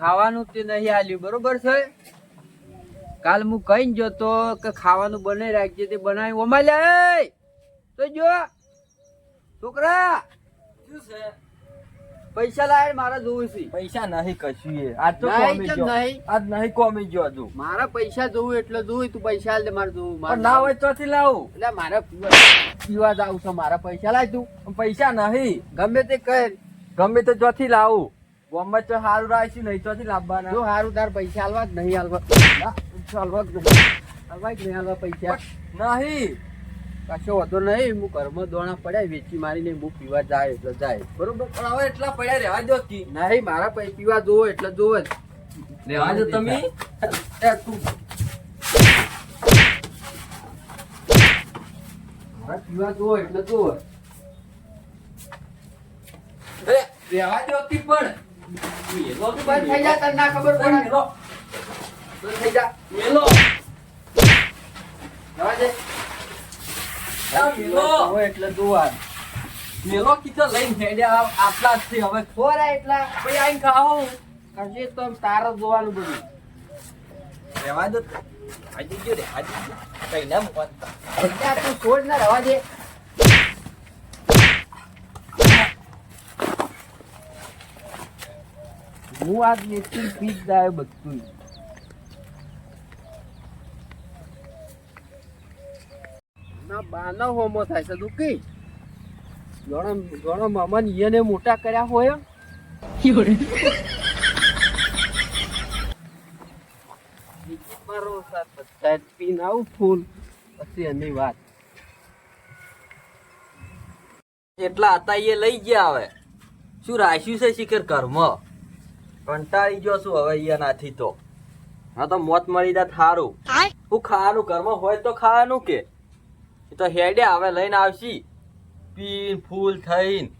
ખાવાનું તે નહીં આલ્યું બરોબર છે? કાલ હું કઈ જતો કે ખાવાનું બનાવી રાખજે તે બનાવી એ! તો જો છોકરા! પૈસા લાય મારા જોવું છે પૈસા નહીં કશું આજ તો કોમી આજ નહીં કોમી ગયો હજુ. મારા પૈસા જોવું એટલે જોવું તું પૈસા આલ દે મારે જોવું ના હોય ચોથી લાવું. એટલે મારે પીવા જાવ છે મારા પૈસા લાય તું. પૈસા નહીં. ગમે તે કર. ગમે તો ચોથી લાવું. ગમે તો સારું રાખશું નહીં તો લાવવાના જો સારું તાર પૈસા હાલવા જ નહીં હાલવા હાલવા જ નહીં. હાલવા જ નહીં હાલવા પૈસા. નહીં. કશો વધો નહીં હું ઘરમાં દોણા પડ્યા વેચી મારીને હું પીવા જાય એટલે જાય. બરોબર પણ હવે એટલા પડ્યા રહેવા દો કી. નહીં મારા પૈસા પીવા જોવો એટલે જોવો જ. રહેવા દો તમે. તું. મારા પીવા જોવો એટલે જોવો રહેવા દો કી પણ. બંધ થઈ જા તને ના ખબર પડે. મેલો બંધ થઈ જા. મેલો. જવા દે. મેલો. એટલે જોવા મેલો કીધો લઈને હેડ્યા આપલા જ હવે ખોરા એટલા પછી આઈને ખાઓ કશે તો તારો જોવાનું બધું. રહેવા દો. આજે ગયો રહેવા દો કઈ ના મૂકવાનું. તું છોડ ના રવા દે. હું આજ વેચી પી જાય બધું ના, બાના હોમો થાય છે, દુખી. ઘણો ઘણો મામા ઈયને મોટા કર્યા હોય. મારો સાથ બધા પીને આવું ફૂલ. પછી એની વાત. એટલા હતા એ લઈ ગયા હવે. શું રાખ્યું છે શિખર કર્મ કંટાળી ગયો છું હવે અહીંયા તો. હા તો મોત મળી જાય થારું હું ખાવાનું ઘરમાં હોય તો ખાવાનું કે? એ તો હેડે હવે લઈને આવશી. પીન ફૂલ થઈને.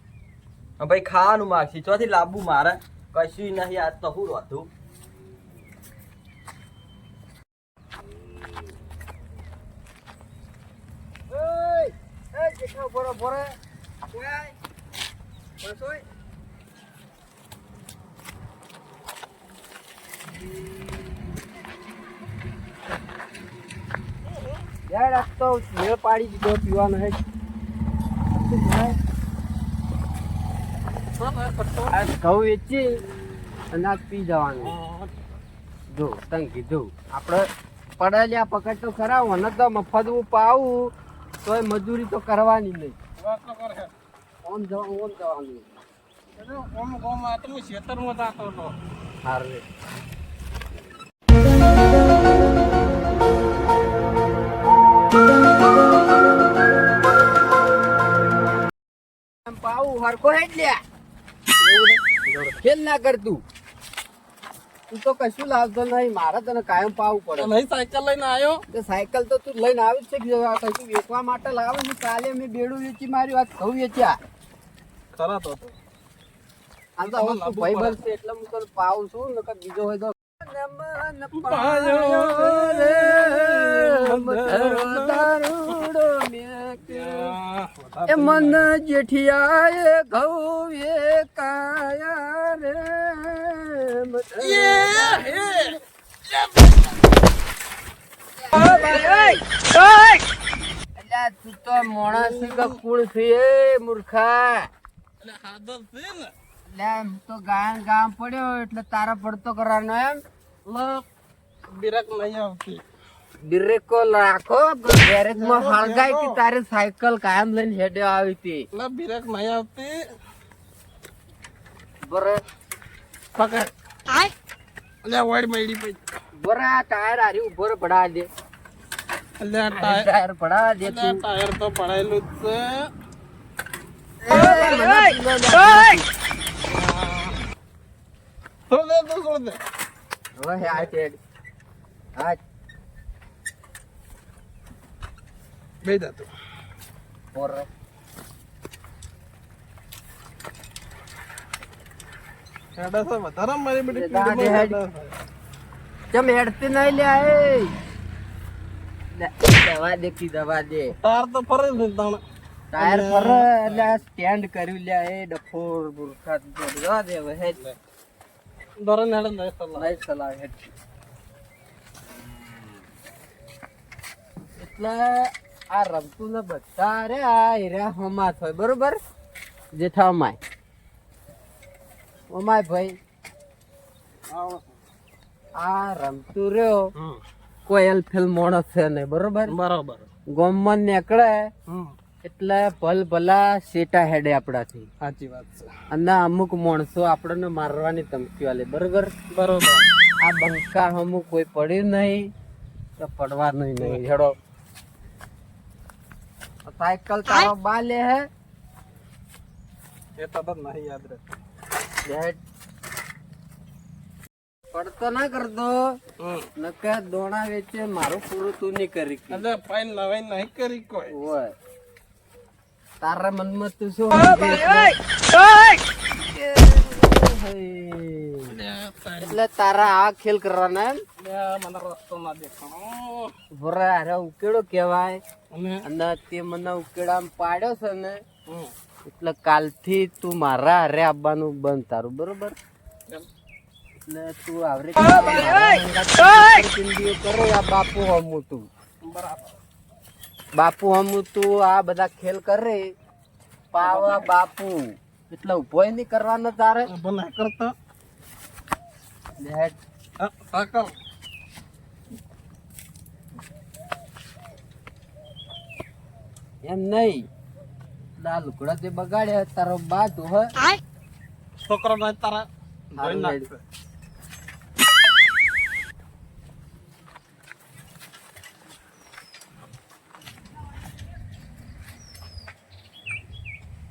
ભાઈ ખાવાનું માગશી. ચોથી લાવવું મારે. કશું નહીં આજ તો હું હતું Ê, ê, યાર આ તો મેળ પાડી દીધો પીવાનો હે. આજ ઘઉં વેચી અને પી જવાનું. જો તને કીધું. આપણે પડેલ્યા પકડ તો ખરા મને તો મફતવું પાવું તોય મજૂરી તો કરવાની નહીં. ઓમ જવાનું. ઓમ જવાનું હારું રે. એમ પાવું હરખો હેડ લ્યા ખેલ ના કરતું તું. તો કશું લાવતો નહીં. મારે તને કાયમ પાવું પડે. નહીં સાયકલ લઈને આવ્યો? તો સાયકલ તો તું લઈને આવી જ છે કે કશું વેચવા માટે લાવે ને કાલે મેં બેડું વેચી માર્યું આજ ઘઉં વેચ્યા. ખરા તો. આમ તો હવે તું ભાઈ બનશે એટલે હું તને પાવું છું નકર બીજો હોય તો એ મન જેઠિયાએ ઘઉં કાયા રે અલ્યા તું તો માણસ કે કુળ છે એ મૂર્ખા. એમ તો ગામ ગામ પડ્યો એટલે તારા પડતો કરવાનો એમ. લો. બિરક નહીં આવતી ડિરેકો રાખો ગેરેજમાં હળગાઈ કે તારે સાયકલ કાયમ લઈને હેડે આવી હતી લો બિરેક નહીં આવતી. બરે પકડ. અલ્યા વાડી મેડી પઈ બરા ટાયર હારી ઊભો પડા દે. લે ટાયર ટાયર પડા દે તું. ટાયર તો પડાયેલું જ છે. તો દે તો છોડ દે. હવે આ છે. આ બે જા તું બરે હેડા છે વધારે મારી બધી એ દાદે પીઠમાં હેડ. હેડા છે. ચમ હેડતી નહીં લે દવા દે કી દવા દે તાર તો ફરે ને તાણે ટાયર પર એટલે સ્ટેન્ડ કર્યું લે એ ડફોર બુરખા જવા દે હવે હેડ ધોરણ હેડે નહીં સલાહ નહીં સલાહ હેઠ એટલે આ રમતું ને બધા રે આ હીરા હમા હોય બરોબર? જેઠા અમાય અમાય ભાઈ. આ રમતું રહ્યો. કોઈ એલફેલ માણસ છે નહીં બરોબર? બરોબર. ગોમમાં નીકળે એટલે ભલ ભલા સેટા હેડે આપણાથી. સાચી વાત છે. અને અમુક માણસો આપણને મારવાની ધમકી આલે બરોબર? બરોબર. આ બંકા અમુક કોઈ પડ્યું નહીં તો પડવાનું નહીં હેડો. સાયકલ તારો બા લે હે. એ તો તો નહીં યાદ રહે. પડતો ના કરતો. હમ. નકે દોણા વેચે મારું પૂરું તું નહીં કરી. એટલે ફાઈન લવાઈ નહીં કરી કોઈ. ઓય. તારા મનમાં તું શું? એટલે તારા આ ખેલ કરવાના મને રસ્તો ના દેખાણો ભરા ઉકેડો કહેવાય અને તે મને ઉકેડામાં પાડ્યો છે ને એટલે કાલથી તું મારા હારે આવવાનું બંધ તારું બરોબર. એટલે તું આવરે કરો આ બાપુ હમું તું બરાબર બાપુ હમું તું આ બધા ખેલ કરે પાવા બાપુ એટલે ઊભો નહીં કરવાનો તારે. ના કરતો. સાકલ એમ નહીં. લાલ લુગડા તે બગાડ્યા તારો બાજુ હોય છોકરો ના તારા નાખશે.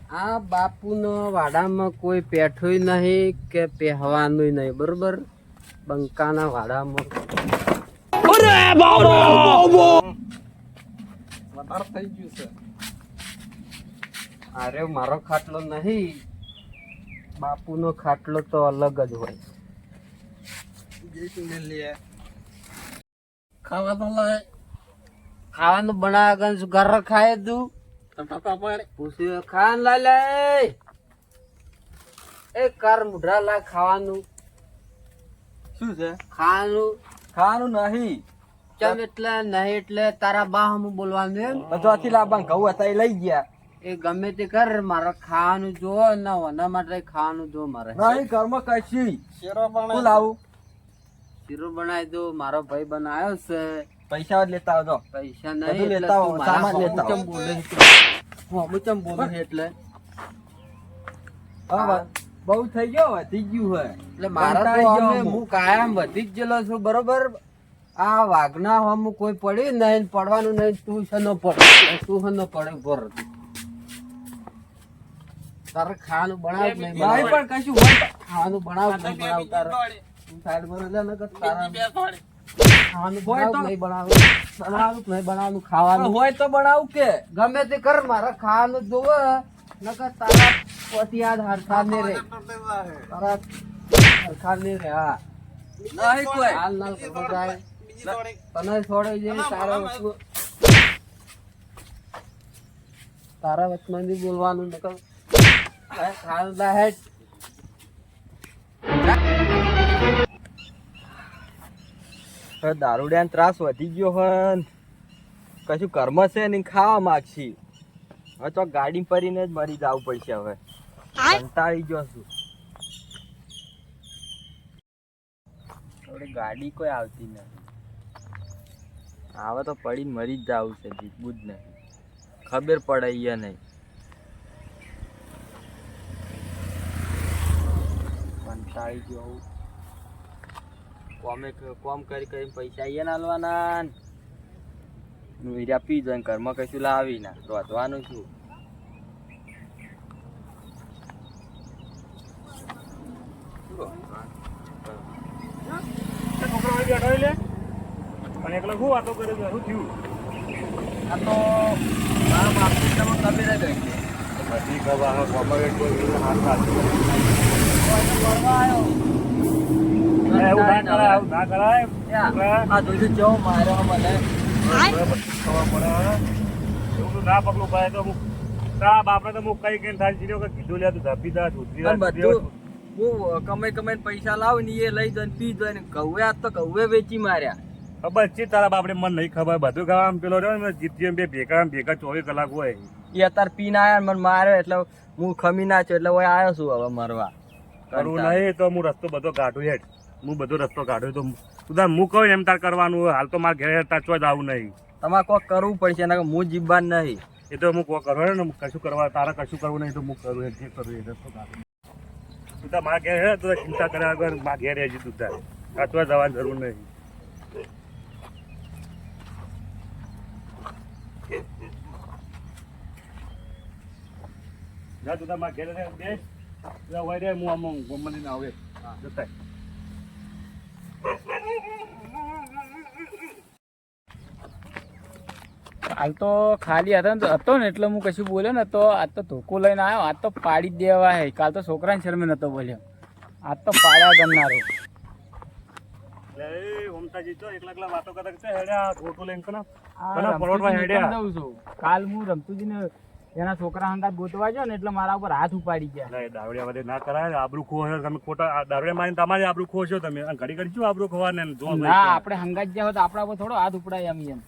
આ બાપુનો વાડામાં કોઈ પેઠું નહીં કે પહેવાનું નહીં બરોબર? બંકાના વાડામાં. વધારે થઈ ગયું છે. અરે મારો ખાટલો નહીં બાપુનો ખાટલો તો અલગ જ હોય. ખાવાનું ખાવા તો લાય ખાવાનું બનાવ્યા શું ઘર ખાય તો ટકા પાડે. પૂછ્યું ખાન લા લે એ કર મુઢા લા ખાવાનું. શું છે? ખાવાનું. ખાવાનું નહીં. ચમ એટલે નહીં એટલે તારા બા હમ બોલવાનું એમ. બધોથી લાવવા ઘઉં હતા એ લઈ ગયા. એ ગમે તે કર મારે ખાવાનું જો ના ઓના માટે ખાવાનું જો મારે. નહીં ઘરમાં કઈ શેરો શીરો બનાવી દો મારો ભાઈ બનાવ્યો છે. પૈસા જ લેતા આવજો. પૈસા નહીં લેતા આવો, સામાન લેતા આવો. બોલે હું હમું ચમ બોલે એટલે. હા બહુ થઈ ગયો વધી ગયું હોય એટલે મારા તો ગયો અમે હું કાયમ વધી જ ગયેલો છું બરોબર? આ વાઘના હમ કોઈ પડ્યું નહીં પડવાનું નહીં તું છે ન પડે. તું છે ન પડે બોર. તારે ખાવાનું બનાવ નહીં ભાઈ પણ કશું ખાવાનું બનાવ નહીં બનાવ તારે સાઈડ પર ન કર તારા ખાવાનું હોય તો- નહીં બનાવું? બનાવું નહીં બનાવવાનું ખાવાનું? હોય તો બનાવું કે. ગમે તે કર મારે ખાવાનું જોવે. નકર તારા પોતી યાદ હરખા ને રે. તારા હરખા ને રે હા. હાલ નાલ કરવો જાય. તને છોડી દે તારા વસ્તુ તારા વચમાંથી બોલવાનું નકર ખાવાનું દા દારૂડિયાનો ત્રાસ વધી ગયો હન. કશું કર્મ છે ને ખાવા માગશી. હવે તો ગાડી પરીને જ મરી જવું પડશે હવે. કંટાળી ગયો છું. ગાડી કોઈ આવતી નથી. આવે તો પડી મરી જ જવું છે જીતવું જ નહીં ખબર પડે અહીંયા નહીં કંટાળી ગયો કોમે કોમ કરી કરીને પૈસા અહીંયા નાલવાના હીરા પી જાય ઘરમાં કશું લાવી ના રોધવાનું શું આ તો મારા બાપની તમને ખબર જ હોય છે. યા, આ દુલજી જેવો માર્યો મને. પણ બધું હું કમાઈ કમાઈને પૈસા લાવું ને એ લઈ જાય પી જાય ને આજ તો ઘઉં વેચી માર્યા. ખબર છે તારા બાપડે મને નહીં ખબર બધું ખાવા પેલો રહ્યો ને જીતી બે ભેગા ભેગા ચોવીસ કલાક હોય. એ અત્યારે આયા ને મને માર્યો એટલે હું ખમી નાચ્યો એટલે હું આવ્યો છું હવે મરવા. કરું નહીં તો હું રસ્તો બધો કાઢું હેઠ. હું બધો રસ્તો કાઢ્યો તો તું હું કહું એમ તાર કરવાનું હોય. હાલ તો મારા ઘરે તાચવા જ આવું નહીં. તમારે કોક કરવું પડશે એના હું જીવવાન નહીં. એ તો હું કોઈ કરવા ને કશું કરવા તારે કશું કરવું નહીં તો હું કરું એ જે કરું એ રસ્તો કાઢું. તું તાર મારા ઘેર હે તો ચિંતા કર્યા વગર મારા ઘેર રહેજે તું તારે. કાચવા જવાની જરૂર નહીં. જા તું તાર મારા ઘેર રહે રે હું આમ ગમવાની ના આવે જતા. હાલ તો ખાલી હતા ને હતો ને એટલે હું કશું બોલ્યો ને તો આજ તો ધોકો લઈને આવ્યો. આજ તો પાડી જ દેવા હે. કાલ તો છોકરાને શરમે નતો બોલ્યો. આજ તો પાડ્યા ગમનારો કાલ હું રમતું હું રમતુજીને એના છોકરા હંગાત ગોતવા ગયો ને એટલે મારા ઉપર હાથ ઉપાડી ગયા. નહીં દાવડિયા બધે ના કરાય આબરૂ ખો છે તમે ખોટા દાવડિયા મારીને તમારે આબરૂ ખો છો તમે. અને ઘડી ઘડી શું આબરૂ ખોવાને જો ના આપણે હંગાત ગયા તો આપણા ઉપર થોડો હાથ ઉપડાય એમ એમ.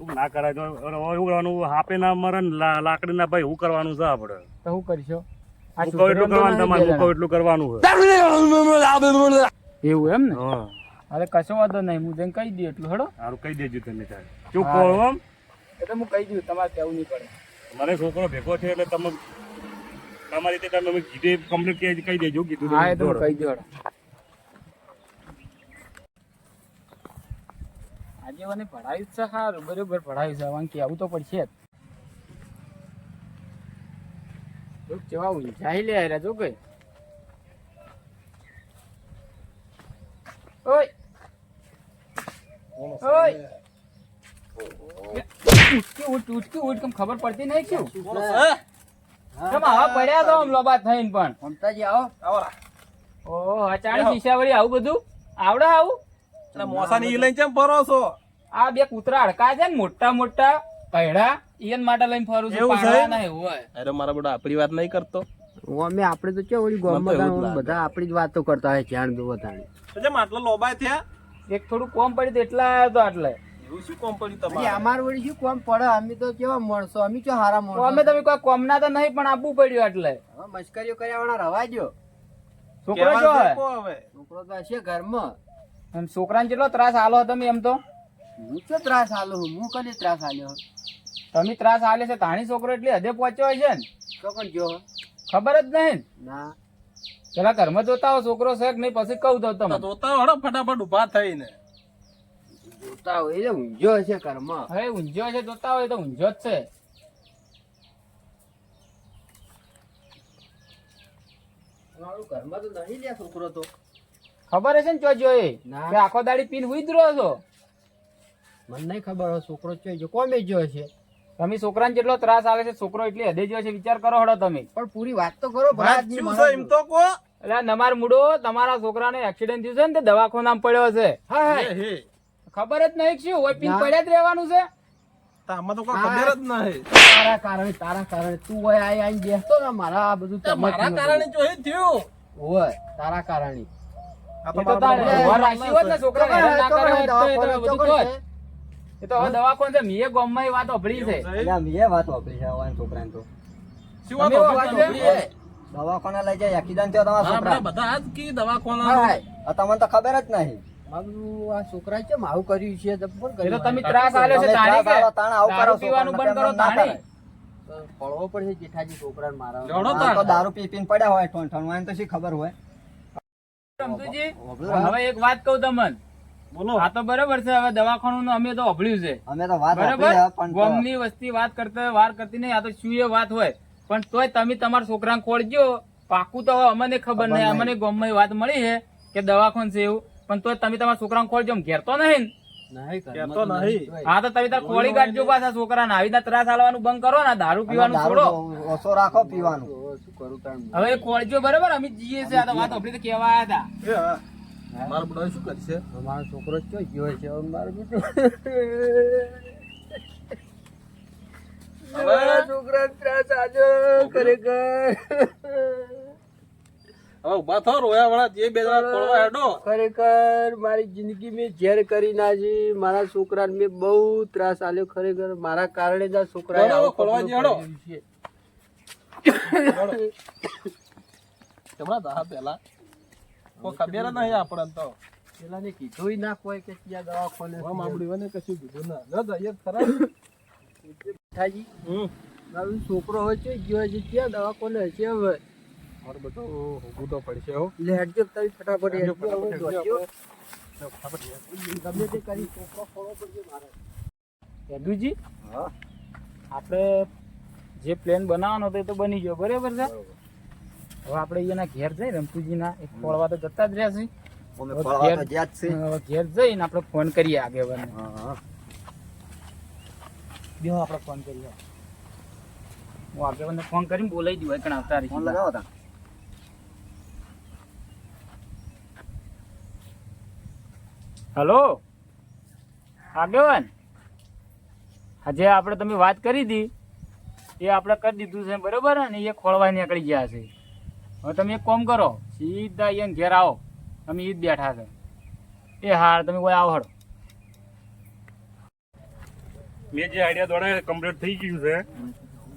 એવું ના કરાય. તો એવું કરવાનું? હાપે ના મરે ને લાકડી ના ભાઈ હું કરવાનું છે આપણે? તો શું કરશો? એટલું કરવાનું તમારે હું એટલું કરવાનું એવું એમ ને? અરે કશો વાંધો નહીં હું તેને કહી દઉં એટલું હડો. સારું કહી દેજો તમે તારે. કહો એમ એટલે હું કહી દઉં તમારે કેવું નહીં પડે. મને છોકરો ભેગો છે એટલે તમે તમારી રીતે તમે કીધે કમ્પ્લીટ કહી દેજો કીધું હા એ તો કહી દઉં આજે મને ભણાવ્યું છે સારું બરોબર ભણાવ્યું છે વાંકી આવું તો પડશે જ. જો કેવા ઊંઝાઈ લે આવ્યા જો કઈ. ઓય! ઓય! ઉઠકી ઉઠ ઉઠકી ઉઠ કેમ ખબર પડતી નહીં શું? કેમ આવા પડ્યા તો આમ લોબા થઈને પણ? મમતાજી આવો. ઓહો અચાણી ઈશાવળી આવું બધું? આવડે આવું? મોસાની ઈ લઈને કેમ ફરો છો? આ બે કૂતરા અડકા છે ને મોટા મોટા કૈડા ઈયન માટે લઈને ફરું છું પાડા ના હોય. અરે મારા બેટા આપણી વાત નહીં કરતો. અમે આપણે તો કેવું ગામમાં. બધા આપણી જ વાતો કરતા હોય ધ્યાન દો બધાને તો જેમ આટલા લોબાય થયા? એક થોડું કોમ પડી તો એટલા આવ્યો તો આટલે. એવું શું કોમ પડ્યું તમારે? અમાર વળી શું કોમ પડે? અમે તો કેવા માણસો અમે શું હારા માણસો અમે તમે કોઈ કોમના તો નહીં પણ આપવું પડ્યું એટલે. હવે મશ્કરીઓ કર્યા વાળા રવા છોકરો જો હવે? છોકરો તો હશે ઘરમાં. એમ છોકરાને કેટલો ત્રાસ આલો તમે એમ તો? હું તો ત્રાસ આલો હું હું કદી ત્રાસ આલ્યો તમે ત્રાસ આલે છે તાણી છોકરો એટલે હદે પહોંચ્યો હશે ને? તો પણ જો. ખબર જ નહીં ના? પેલા ઘરમાં જોતા હો છોકરો છે કે નહીં? પછી કહું તો તો તમે જોતા હો ફટાફટ ઊભા થઈને. જોતા હોય એટલે ઊંઝો હશે કર્મ હવે ઊંઝો છે જોતા હોય તો ઊંઝો જ છે. મારું ઘરમાં તો નહીં લે છોકરો તો. ખબર હશે ને ચોજો એ? ના. આખો દાડી પીન હુઈ જ રહ્યો છો? મને નહીં ખબર હોય છોકરો ચોઈ ગયો. કોમે જો હશે? તમે છોકરાને જેટલો ત્રાસ આવે છે છોકરો એટલી હદે જો છે વિચાર કરો હડો તમે. પણ પૂરી વાત તો કરો એમ તો કો એટલે નમાર મૂડો તમારા છોકરાને એક્સિડન્ટ થયું છે ને તે દવાખાનામાં પડ્યો છે. હા હે. ખબર જ નહીં શું હોય પિન પડ્યા જ રહેવાનું છે? આમાં તો કોઈ ખબર જ નહીં. તારા કારણે તારા કારણે. તું હોય આઈ આઈને બેસતો ને મારા આ બધું તો કારણે જો એ થયું. હોય તારા કારણે. આ તો તારે મારા હોત ને છોકરાને ના કર્યો તો બધું થોત. એ તો હવે દવાખાનું છે મીએ ગામમાં એ વાત અભળી છે. એવું છે? મેં વાત વાપરી છે હવાના છોકરાને તો. શું વાત વાત વાપરી વાપરી છે? દવાખાને લઈ જાય એક્સિડન્ટ થયો તમારા છોકરા બધા આજ કી દવાખાના. તમને તો ખબર જ નહીં. મારું આ છોકરા કેમ આવું કર્યું છે? તો પણ એ તો કર્યું તમે ત્રાસ આલ્યો છે તાણી કે આવું કરો પીવાનું બંધ કરો તાણી. પડવો પડશે જેઠાજી છોકરાને મારા જોડો તો દારૂ પી પીને પડ્યા હોય ઠોણ ઠોણ. હોય તો શી ખબર હોય? રમતુજી, હવે એક વાત કહું તમને. બોલો. આ તો બરાબર છે હવે દવાખાનું અમે તો અભળ્યું છે. અમે તો વાત બરાબર? પણ તો- વસ્તી વાત કરતા વાર કરતી નહીં આ તો શું એ વાત હોય? પણ તોય તમે તમારા છોકરાને ખોળજો. પાકું તો અમને ખબર નહીં. અમને ગામમાં વાત મળી છે કે દવાખાનું છે એવું. પણ તોય તમે તમારા છોકરાને ખોળજો આમ ઘેર તો નહીં ને? નહીં ઘરમાં તો નહીં. નહીં. હા તો તમે તાર ખોળી કાઢજો પાછા છોકરાને. આવી રીતના ત્રાસ આલવાનું બંધ કરો ને દારૂ પીવાનું છોડો. તો ઓછો રાખો પીવાનું. તો શું કરું તાણ? હવે ખોળજો બરાબર? અમે જઈએ છે આ તો વાત આપડી તો કેવા આયા હતા મારો બુડો શું કરશે? અમારો છોકરો ચોઈ ગયો છે? હવે મારું છોકરા ત્રાસ આજો ખરેખર. હવે ઊભા થો રોયા વાળા જે બે જણા પડવા હેડો. ખરેખર મારી જિંદગી મેં ઝેર કરી નાજી મારા છોકરાને મેં બહુ ત્રાસ આલ્યો ખરેખર મારા કારણે જ આ છોકરા. ભર્યું છે. હમણાં દા પેલા. કોઈ ખબર નહીં આપણને તો. પેલાને કીધુંય ના કોઈ કે ત્યાં દવાખાને હોય ને કશું કીધું ના. ન જઈએ ખરા. થાજી મારો છોકરો હોય છે ગયો છે ત્યાં દવાખાને હશે હવે. મારું બધું ઊભું પડશે હો. એટલે હેડજો તમે ફટાફટ હેડજો, હવે ફટાફટ દોડજો. ફટાફટ ગમે તે કરી છોકરો ખોળો પડશે મારે. યદુજી આપણે જે પ્લેન બનાવવાનો હતો એ તો બની ગયો બરાબર છે? હવે આપણે એના ઘેર જઈ રમતુજીના એક ખોળવા તો જતા જ રહ્યા તો ઘેર- જ્યાં જ છે. હવે ઘેર જઈને આપણે ફોન કરીએ આગેવાને હા, હા. આપણે ફોન કરીએ. હું આગેવાને ફોન કરીને બોલાવી દઉં એકણ આવતા ફોન રહીશું લગાવો તા હલો? આગેવાન આજે આપણે તમે વાત કરી હતી એ આપણે કરી દીધું છે બરોબર? ને એ ખોળવા નીકળી ગયા છે. હવે તમે એક કોમ કરો સીધા અહીંયા ઘેર આવો. તમે જ બેઠા છે. એ હાર તમે કોઈ આવો હળો મેં જે આઈડિયા દોડે કમ્પ્લીટ થઈ ગયું છે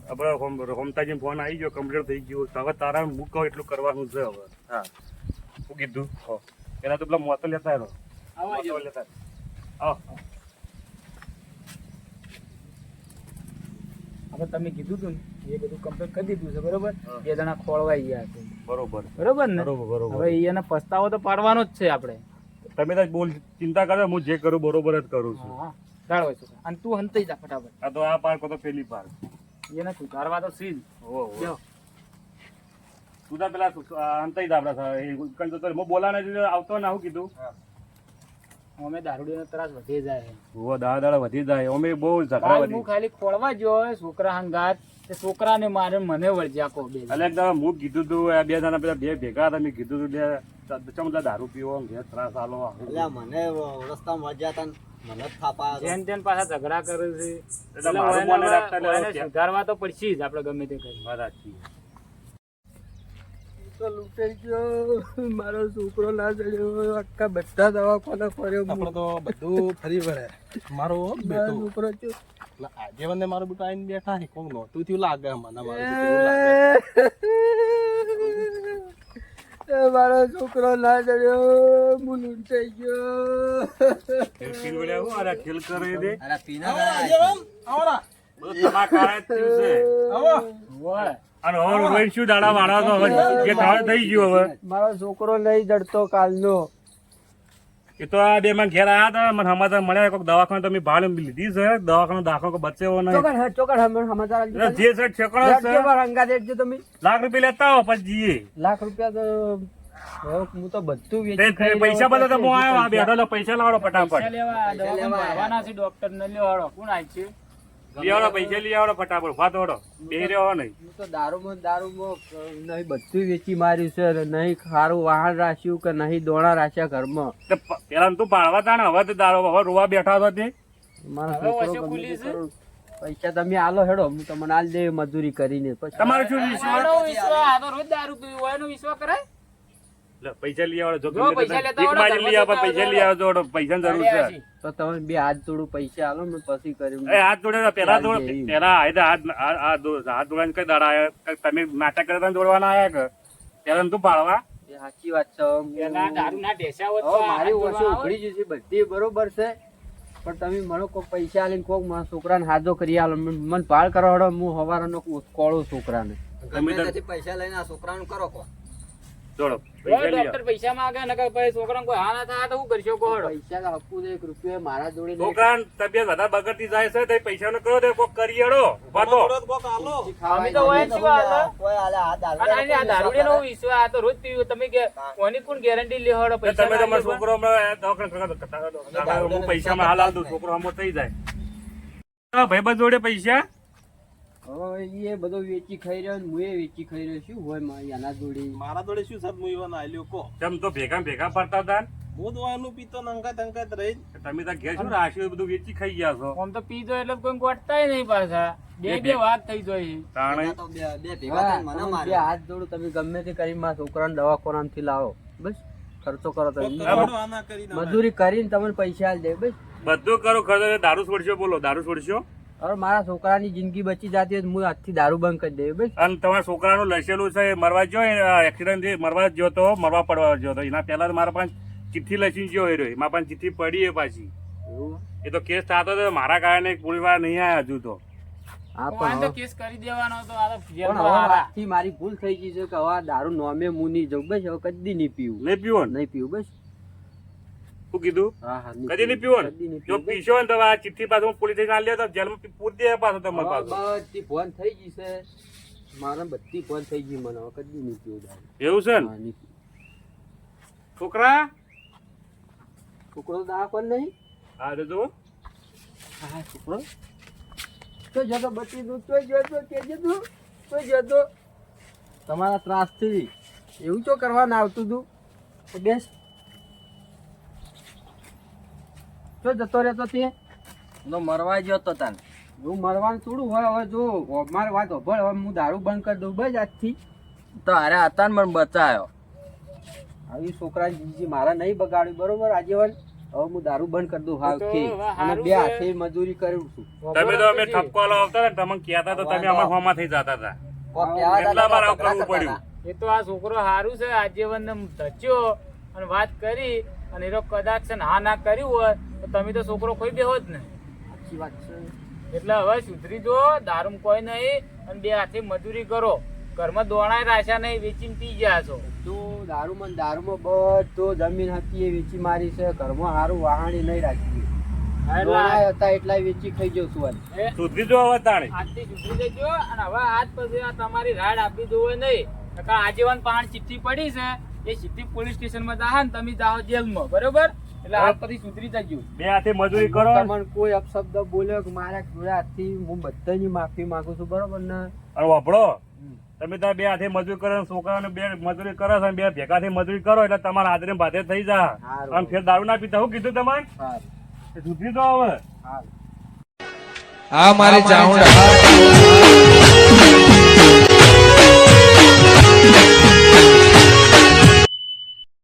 આપણે હોમ હોમતાજી ફોન આવી ગયો કમ્પ્લીટ થઈ ગયું. હવે તારા મૂકો એટલું કરવાનું છે હવે. હા. શું કીધું? હો. પેલા તો પેલા મોતો લેતા આવો હવે તમે કીધું હતું એ બધું કમ્પ્લીટ કરી દીધું છે બરોબર? બે જણા ખોળવાઈ ગયા છે. બરોબર. બરોબર ને? બરોબર બરોબર. હવે એને પસ્તાવો તો પાડવાનો જ છે આપણે. તમે તો બોલ ચિંતા કરો હું જે કરું બરોબર જ કરું છું. ચાલો છે. અને તું હંતાઈ જા ફટાફટ. આ તો આ પાર્ક તો પેલી પાર્ક. એને સુધારવા તો સીધ ઓ લ્યો. તું તો પેલા અંતઈ દાબડા થા એ કંઈ તો હું બોલાને આવતો ને આવું કીધું. અમે દારૂડીનો ત્રાસ વધી જાય. છે. દાડા દાડા વધી જાય. અમે બહુ ઝઘડા વધી હું ખાલી ખોળવા જો છોકરા હંગાત. તે છોકરાને મારે મને વળજ્યા બે એટલે દાડા હું કીધું તું આ બે જણા પેલા બે ભેગા હતા મેં કીધું તું બે ચમચા દારૂ પીવો ઘેર ત્રાસ આલો એટલે મને રસ્તામાં વળ્યા તા મને જ થાપ જેન તેન પાછા ઝઘડા કરે છે. એટલે સુધારવા તો પડશે જ આપણે ગમે તે કરી. વાત સાચી. તો લૂંટાઈ ગયો. મારો છોકરો ના ચડ્યો આખા બધા દવાખાના ફર્યો હું. આપણે તો બધું ફરી વળે. મારો બેટો. છોકરો છે. આજે મને મારો બેટો આવીને બેઠા છે. કોક નહોતું થયું લાગે મને મારું મારો છોકરો ના ચડ્યો હું લૂંટાઈ ગયો. અરે ખેલ કરે દે અરે પીના બધું તમારા કારણે થયું છે. હોય. અને હવે રોહિત શું દાડા વાળા તો હવે જે થાળ થઈ ગયું હવે. મારો છોકરો નહીં જડતો કાલનો. એ તો આ બે માં ઘેર આયા હતા મને સમાચાર મળ્યા કોઈક દવાખાને તમે ભાડે લીધી છે દવાખાનો દાખલો કોઈ બચે નહીં. ચોકડ ચોકડ સમાચાર જે છે ઠેકાણો છે. મારા અંગાત તમે. લાખ રૂપિયા લેતા આવો પછી લાખ રૂપિયા તો હું તો બધું વેચી પૈસા બધા તો હું આવ્યો બેઠો પૈસા લાવડો પટાપટ ફટાફટ. લેવા છે ડોક્ટર ને લેવાડો કોણ આય છે? લઈ આવડો પૈસા લઈ આવડો ફટાફટ ભાત વડો બે રહ્યો નહીં હું તો દારૂમાં દારૂમાં નહીં બધું વેચી માર્યું છે નહીં ખારું વાહન રાખ્યું કે નહીં દોણા રાખ્યા ઘરમાં. તો પેલા તું પાડવા તા હવે તો દારૂ હવે રોવા બેઠા હતો તે? પૈસા તમે આલો હેડો હું તમને આલ દે મજૂરી કરીને. પછી તમારે શું વિશ્વાસ? આનો વિશ્વાસ આ તો રોજ દારૂ પીવું હોય એનો વિશ્વાસ કરાય? પૈસા લઈ આવડો જો પૈસા લેતા આવડો, લઈ આવો પૈસા લઈ આવજો ઓડો જરૂર છે. તો તમે બે હાથ થોડું પૈસા આલો ને પછી કર્યું. એ હાથ જોડે પેલા જોડ પેલા આયા હાથ આ- આ દો- હાથ જોડવાની કઈ દાડા આયા? તમે નાટક કરતા જોડવાના આયા કે? પેલા તું પાડવા? સાચી વાત છે ના મારી હાથ ઓછો. ઉઘડી જશે બધી બરોબર છે પણ તમે મને કોઈ પૈસા આલીને કોક મારા છોકરાને હાજો કરી આલો મને મને ભાળ કરો હડો હું હવારનો નો છોકરાને. તમે પૈસા લઈને આ છોકરાનું કરો કો જોડો જો પૈસા લઈ આવો. ડોક્ટર પૈસા માંગે નકર પછી છોકરાને કોઈ હા ના થાય તો શું કરશો કોહડો પૈસા આપવું એક રૂપિયો મારા જોડે નહીં. તબિયત વધારે બગડતી જાય છે તો પૈસા નો કરો તો કોક કરી અડો વાતો થોડોક કોક આલો અમે તો હોય જ હાલ. આ તો રોજ પીવું? તમે કે કોની કોણ ગેરંટી લેવાડો પૈસા તમે ના છોકરો પૈસામાં હાલ હાલ દઉં છોકરો હમો થઈ જાય. ભાઈ જોડે પૈસા? હવે એ બધો વેચી ખાઈ રહ્યો હું એ વેચી ખાઈ રહ્યો શું હોય મારી આના જોડે? મારા જોડે શું સાહેબ હું એવા આલ્યો કો તેમ તો ભેગા ભેગા ફરતા હતા હું તો એનું પીતો નંકા તંકા રહી તમે તો ઘેર શું રાખ્યું એ બધું વેચી ખાઈ ગયા છો? આમ તો પીધો એટલે કોઈ ગોઠતાય નહીં પાછા. બે બે વાત થઈ જોઈ. તાણે? તો બે બે ભેગા થઈને મને માર્યો. હાથ જોડું તમે ગમે તે કરી માં છોકરાને દવાખાનામાંથી લાવો. બસ ખર્ચો કરો તમે. આના કરી નાખે. મજૂરી કરીને તમને પૈસા આલ દે બસ. બધું કરો ખર્ચો. દારૂ છોડશો બોલો દારૂ છોડશો? હવે મારા છોકરાની જિંદગી બચી જતી હોય તો હું આજથી દારૂ બંધ કરી દે બસ. અને તમારા છોકરાનું લસેલું છે એ મરવા જો એક્સિડન્ટથી મરવા જ તો મરવા પડવા જ તો. એના પહેલા મારા પાસે ચિઠ્ઠી લસી જો હોય રહ્યો. એમાં પણ ચિઠ્ઠી પડી એ પાછી. એવું? એ તો કેસ થતો હતો મારા કારણે પૂરી વાર નહીં આવ્યા હજુ તો. મારી ભૂલ થઈ ગઈ છે કે હવે દારૂ નોમે હું નહીં જઉં બસ હવે કદી નહીં પીવું. નહીં પીવું નહીં પીવું બસ. શું કીધું? હા હા કદી નહીં પીવો જો પીશો ને તો આ ચિઠ્ઠી પાછું પોલીસ સ્ટેશન લે તો જેલમાં પૂરી દે પાછો તમારે હવે બધી ફોન થઈ ગઈ છે. મારે બધી ફોન થઈ ગઈ મને. કદી નહીં પીવું એવું છે ને. છોકરા? છોકરો દા પણ નહીં? હા તો જો હા છોકરો. તો જતો બચી દઉં તો જતો કે જતો તો? જતો તમારા ત્રાસથી. એવું તો કરવાનું આવતું તું? તો જતો રહેતો તે? નો મરવા ગયો તો તને. હું મરવાનું થોડું હોય હવે જો મારી વાત હોભળ હવે હું દારૂ બંધ કરી દઉં બસ આજથી. તો અરે હતા ને મને બચાયો. આવી છોકરા જીજી મારા નહીં બગાડ્યું બરોબર આજેવન હવે હું દારૂ બંધ કરી દઉં હા કે. અને બે હાથે મજૂરી કરું છું. તમે તો અમે ઠપકો લાવતા ને તમને કહેતા તો તમે અમારા હોમાં થઈ જતા હતા. જતા વાર આવું કરવું પડ્યું એ તો આ છોકરો સારું છે આજીવન ને ધચ્યો અને વાત કરી અને એનો કદાચ છે ને હા ના કર્યું હોય તો તમે તો છોકરો કોઈ બેહો જ ને સાચી વાત છે. એટલે હવે સુધરી જો દારૂમ કોઈ નહીં અને બે હાથે મજૂરી કરો. ઘરમાં દોણાય રાશા નહીં વેચીને પી ગયા છો. તો દારૂમાં દારૂમાં બધો જમીન હતી એ વેચી મારી છે. ઘરમાં સારું વાહણી નહીં રાખી હતા એટલા વેચી ખાઈ આજે. સુધરી જો હવે તાણે. આજથી સુધરી જજો અને હવે આજ પછી આ તમારી રાડ આપી દો નહીં. નકર આજીવન પાણ ચિઠ્ઠી પડી છે એ સીધી પોલીસ સ્ટેશનમાં જાહે ને તમે જાઓ જેલમાં. બરોબર? એટલે આ પછી સુધરી જજો બે હાથે મજૂરી કરો તમને કોઈ અપશબ્દ બોલ્યો કે મારા જોડે હું બધાની માફી માંગુ છું બરોબર ને? અરે વાપડો તમે ત્યાં બે હાથે મજૂરી કરો છોકરાને બે મજૂરી કરો છો અને બે ભેગા થી મજૂરી કરો એટલે તમારા આદરે ને ભાથે થઈ જા. આમ અને ફેર દારૂ ના પીતા હું કીધું તમારે સારું. સુધરી તો હવે. હા મારે મારી ચાઉંડા